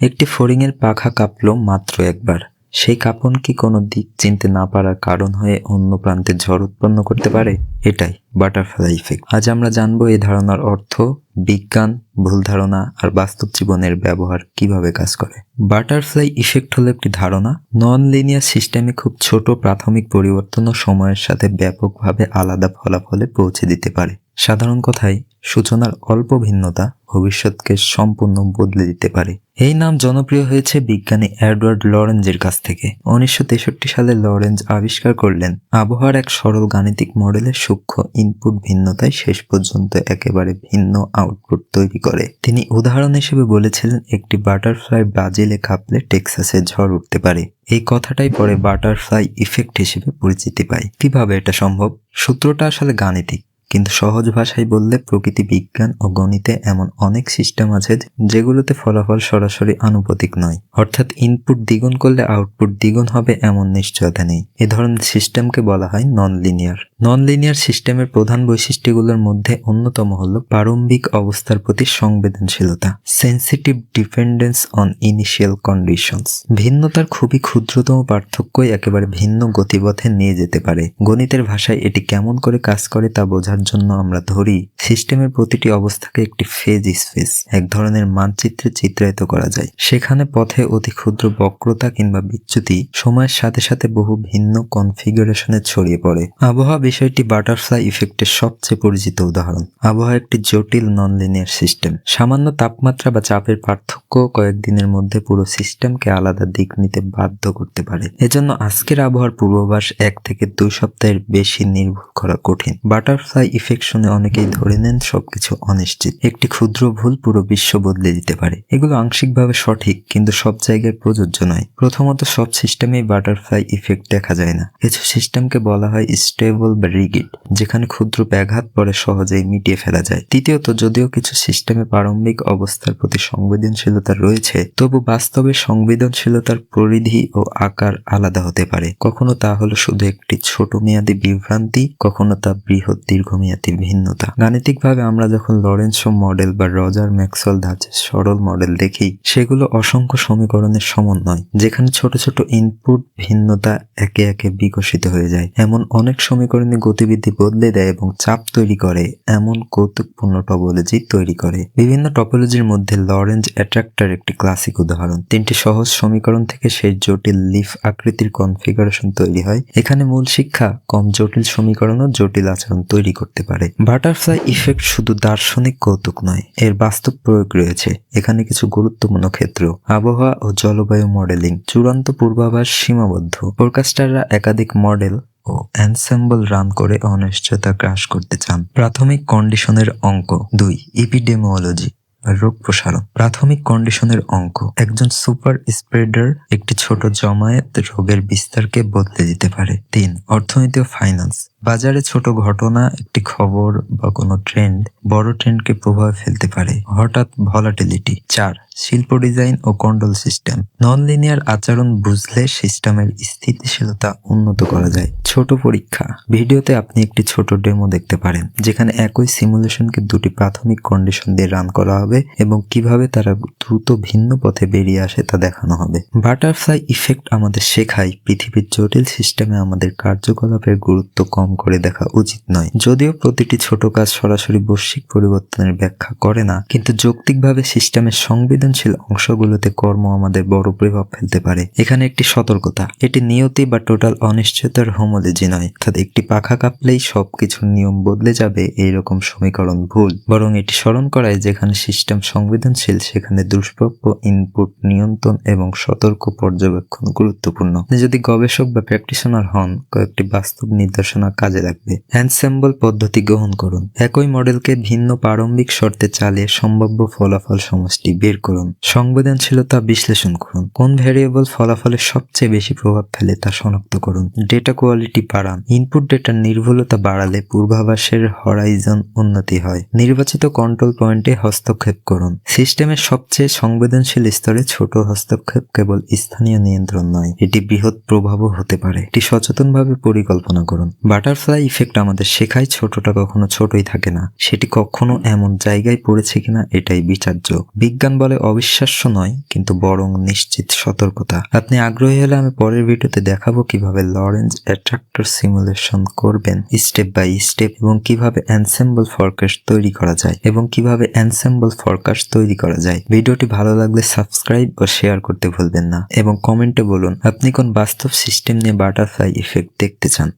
একটি ফড়িংয়ের পাখা কাঁপলো মাত্র একবার। সেই কাঁপন কি কোনো দিক চিনতে না পারার কারণ হয়ে অন্য প্রান্তে ঝড় উৎপন্ন করতে পারে? এটাই বাটারফ্লাই ইফেক্ট। আজ আমরা জানব এই ধারণার অর্থ, বিজ্ঞান, ভুল ধারণা আর বাস্তব জীবনের ব্যবহার কীভাবে কাজ করে। বাটারফ্লাই ইফেক্ট হলো একটি ধারণা। নন লিনিয়ার সিস্টেমে খুব ছোট প্রাথমিক পরিবর্তন ও সময়ের সাথে ব্যাপকভাবে আলাদা ফলাফলে পৌঁছে দিতে পারে। সাধারণ কথায়, সূচনার অল্প ভিন্নতা ভবিষ্যৎকে সম্পূর্ণ বদলে দিতে পারে। এই নাম জনপ্রিয় হয়েছে বিজ্ঞানী এডওয়ার্ড লরেঞ্জের কাছ থেকে। উনিশশো তেষট্টি সালে লরেঞ্জ আবিষ্কার করলেন, আবহাওয়ার এক সরল গাণিতিক মডেলের সূক্ষ্ম ইনপুট ভিন্নতায় শেষ পর্যন্ত একেবারে ভিন্ন আউটপুট তৈরি করে। তিনি উদাহরণ হিসেবে বলেছিলেন, একটি বাটারফ্লাই ব্রাজিলে কাঁপলে টেক্সাসে ঝড় উঠতে পারে। এই কথাটাই পরে বাটারফ্লাই ইফেক্ট হিসেবে পরিচিতি পায়। কীভাবে এটা সম্ভব? সূত্রটা আসলে গাণিতিক। কিন্তু সহজ ভাষায় বললে প্রকৃতি বিজ্ঞান ও গণিতে এমন অনেক সিস্টেম আছে যেগুলোতে ফলাফল সরাসরি আনুপাতিক নয়। অর্থাৎ ইনপুট দ্বিগুণ করলে আউটপুট দ্বিগুণ হবে এমন নিশ্চয়তা নেই। এ ধরনের সিস্টেমকে বলা হয় নন লিনিয়ার নন লিনিয়ার সিস্টেমের প্রধান বৈশিষ্ট্যগুলোর মধ্যে অন্যতম হল প্রারম্ভিক অবস্থার প্রতি সংবেদনশীলতা sensitive dependence on initial conditions ভিন্নতার খুবই ক্ষুদ্রতম পার্থক্যই একেবারে ভিন্ন গতিপথে নিয়ে যেতে পারে। গণিতের ভাষায় এটি কেমন করে কাজ করে তা বোঝার জন্য আমরা ধরি, সিস্টেমের প্রতিটি অবস্থাকে একটি ফেজ স্পেস এক ধরনের মানচিত্রে চিত্রায়িত করা যায়। সেখানে পথে অতি ক্ষুদ্র বক্রতা কিংবা বিচ্যুতি সময়ের সাথে সাথে বহু ভিন্ন কনফিগারেশনে ছড়িয়ে পড়ে। আবহাওয়া বিষয়টি বাটারফ্লাই ইফেক্টের সবচেয়ে পরিচিত উদাহরণ। আবহাওয়া একটি জটিল নন লিনিয়ার সিস্টেম সামান্য তাপমাত্রা বা চাপের পার্থক্য কয়েকদিনের মধ্যে পুরো সিস্টেমকে আলাদা দিক নিতে বাধ্য করতে পারে। এজন্য আজকের আবহাওয়ার পূর্বাভাস এক থেকে দুই সপ্তাহের বেশি নির্ভর করা কঠিন। বাটারফ্লাই ইফেক্ট শুনে অনেকেই ধরে নেন সবকিছু অনিশ্চিত। একটি ক্ষুদ্র ভুল পুরো বিশ্ব বদলে দিতে পারে। এগুলো আংশিকভাবে সঠিক, কিন্তু সব জায়গায় প্রযোজ্য নয়। প্রথমত, সব সিস্টেমেই বাটারফ্লাই ইফেক্ট দেখা যায় না। কিছু সিস্টেমকে বলা হয় স্টেবল বা রিগিড যেখানে ক্ষুদ্র ব্যাঘাত পরে সহজেই মিটিয়ে ফেলা যায়। তৃতীয়ত যদিও কিছু সিস্টেমে প্রারম্ভিক অবস্থার প্রতি সংবেদনশীলতা রয়েছে, তবু বাস্তবে সংবেদনশীলতার পরিধি ও আকার আলাদা হতে পারে। কখনো তা হলো শুধু একটি ছোট মেয়াদী বিভ্রান্তি, কখনো তা বৃহৎ দীর্ঘমেয়াদী ভিন্নতা। গাণিতিকভাবে আমরা যখন লরেন্সো মডেল বা রজার ম্যাক্সওয়েল ধাঁচের সরল মডেল দেখি, সেগুলো অসংখ্য সমীকরণের সমন্বয়, যেখানে ছোট ছোট ইনপুট ভিন্নতা একে একে বিকশিত হয়ে যায়। এমন অনেক সমীকরণে গতিবিধি বদলে দেয় এবং চাপ তৈরি করে, এমন কৌতুকপূর্ণ টপোলজি তৈরি করে। বিভিন্ন টপোলজির মধ্যে লরেঞ্জ অ্যাট্রাক্টার একটি ক্লাসিক উদাহরণ। তিনটি সহজ সমীকরণ থেকে সেই জটিল লিফ আকৃতির কনফিগারেশন তৈরি হয়। এখানে মূল শিক্ষা, কম জটিল সমীকরণও জটিল আচরণ তৈরি করতে পারে। বাটারফ্লাই ইফেক্ট শুধু দার্শনিক কৌতুক নয়, এর বাস্তব প্রয়োগ রয়েছে। এখানে কিছু গুরুত্বপূর্ণ ক্ষেত্র। আবহাওয়া ও জলবায়ু মডেলিং চূড়ান্ত পূর্বাভাস সীমাবদ্ধ। ফোরকাস্টাররা একাধিক মডেল ও অ্যানসেম্বল রান করে অনিশ্চয়তা গ্রাস করতে চান। প্রাথমিক কন্ডিশনের অঙ্ক দুই ইপিডেমোলজি রোগ প্রসারণ। প্রাথমিক কন্ডিশনের অঙ্ক। একজন সুপার স্প্রেডার একটি ছোট জমায়েত রোগের বিস্তারকে বদলে দিতে পারে। তিন, অর্থনীতি ও ফাইন্যান্স বাজারে ছোট ঘটনা, একটি খবর বা কোনো ট্রেন্ড বড় ট্রেন্ডকে প্রভাব ফেলতে পারে। হঠাৎ ভলাটিলিটি চার শিল্প ডিজাইন ও কন্ট্রোল সিস্টেম। নন লিনিয়ার আচরণ বুঝলে সিস্টেমের স্থিতিশীলতা উন্নত করা যায়। ছোট পরীক্ষা। ভিডিওতে আপনি একটি ছোট ডেমো দেখতে পারেন, যেখানে একই সিমুলেশনকে দুটি প্রাথমিক কন্ডিশন দিয়ে রান করা হবে এবং কীভাবে তারা দ্রুত ভিন্ন পথে বেরিয়ে আসে তা দেখানো হবে। বাটারফ্লাই ইফেক্ট আমাদের শেখায়, পৃথিবীর জটিল সিস্টেমে আমাদের কার্যকলাপের গুরুত্ব কম করে দেখা উচিত নয়। যদিও প্রতিটি ছোট কাজ সরাসরি বৈশ্বিক পরিবর্তনের ব্যাখ্যা করে না, কিন্তু যৌক্তিকভাবে সিস্টেমের সংবেদনশীল অংশগুলোতে কর্ম আমাদের বড় প্রভাব ফেলতে পারে। এখানে একটি সতর্কতা। এটি নিয়তি বা টোটাল অনিশ্চয়তার হোমোলজি নয়। অর্থাৎ একটি পাখা কাঁপলেই সবকিছুর নিয়ম বদলে যাবে এইরকম সমীকরণ ভুল। বরং এটি স্মরণ করায় যেখানে সিস্টেম সংবেদনশীল, সেখানে দুষ্প্রাপ্য ইনপুট নিয়ন্ত্রণ এবং সতর্ক পর্যবেক্ষণ গুরুত্বপূর্ণ। যদি গবেষক বা প্র্যাকটিশনার হন, কয়েকটি বাস্তব নির্দেশনা কাজে লাগবে। অ্যানসেম্বল পদ্ধতি গ্রহণ করুন। একই মডেলকে ভিন্ন প্রারম্ভিক শর্তে চালিয়ে সম্ভাব্য ফলাফল সমষ্টি বের করুন। সংবেদনশীলতা বিশ্লেষণ করুন। কোন ভ্যারিয়েবল ফলাফলের সবচেয়ে বেশি প্রভাব ফেলে তা শনাক্ত করুন। ডেটা কোয়ালিটি বাড়ান। ইনপুট ডেটার নির্ভুলতা বাড়ালে পূর্বাভাসের হরাইজন উন্নতি হয়। নির্বাচিত কন্ট্রোল পয়েন্টে হস্তক্ষেপ করুন। সিস্টেমের সবচেয়ে সংবেদনশীল স্তরে ছোট হস্তক্ষেপ কেবল স্থানীয় নিয়ন্ত্রণ নয়, এটি বৃহৎ প্রভাবও হতে পারে। এটি সচেতনভাবে পরিকল্পনা করুন। বাটার বাটারফ্লাই ইফেক্ট আমাদের শেখায় ছোটটা কখনো ছোটই থাকে না। সেটি কখনো এমন জায়গায় পড়েছে কিনা এটাই বিচার্য বিজ্ঞান বলে অবিশ্বাস্য নয়, কিন্তু বরং নিশ্চিত সতর্কতা। আপনি আগ্রহী হলে আমি পরের ভিডিওতে দেখাবো কীভাবে লরেন্স অ্যাট্রাক্টর সিমুলেশন করবেন স্টেপ বাই স্টেপ এবং কীভাবে অ্যানসেম্বল ফরকাস্ট তৈরি করা যায় এবং কীভাবে অ্যানসেম্বল ফরকাস্ট তৈরি করা যায়। ভিডিওটি ভালো লাগলে সাবস্ক্রাইব ও শেয়ার করতে ভুলবেন না এবং কমেন্টে বলুন, আপনি কোন বাস্তব সিস্টেম নিয়ে বাটারফ্লাই ইফেক্ট দেখতে চান?